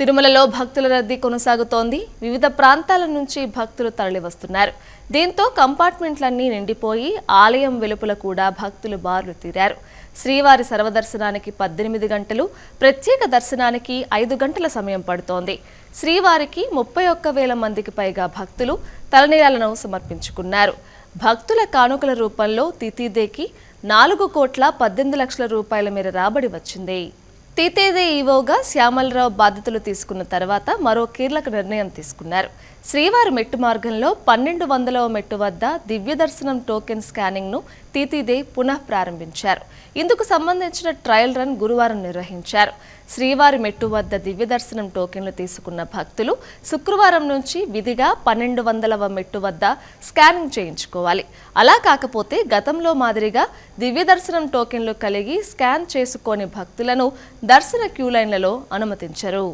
తిరుమలలో భక్తుల రద్దీ కొనసాగుతోంది. వివిధ ప్రాంతాల నుంచి భక్తులు తరలివస్తున్నారు. దీంతో కంపార్ట్మెంట్లన్నీ నిండిపోయి ఆలయం వెలుపల కూడా భక్తులు బారులు తీరారు. శ్రీవారి సర్వదర్శనానికి పద్దెనిమిది గంటలు ప్రత్యేక దర్శనానికి ఐదు గంటల సమయం పడుతోంది. శ్రీవారికి ముప్పై ఒక్క వేల మందికి పైగా భక్తులు తలనీలాలను సమర్పించుకున్నారు. భక్తుల కానుకల రూపంలో తితీదేకి నాలుగు కోట్ల పద్దెనిమిది లక్షల రూపాయల మేర రాబడి వచ్చింది. తీతేదే ఈవోగా శ్యామలరావు బాధ్యతలు తీసుకున్న తర్వాత మరో కీలక నిర్ణయం తీసుకున్నారు. శ్రీవారి మెట్టు మార్గంలో పన్నెండు వందలవ మెట్టు వద్ద దివ్య దర్శనం టోకెన్ స్కానింగ్ను తీతీదే పునః ప్రారంభించారు. ఇందుకు సంబంధించిన ట్రయల్ రన్ గురువారం నిర్వహించారు. శ్రీవారి మెట్టు వద్ద దివ్య దర్శనం టోకెన్లు తీసుకున్న భక్తులు శుక్రవారం నుంచి విధిగా పన్నెండు వందలవ మెట్టు వద్ద స్కానింగ్ చేయించుకోవాలి. అలా కాకపోతే గతంలో మాదిరిగా దివ్య దర్శనం టోకెన్లు కలిగి స్కాన్ చేసుకోని భక్తులను దర్శన క్యూ లైన్లలో అనుమతించరు.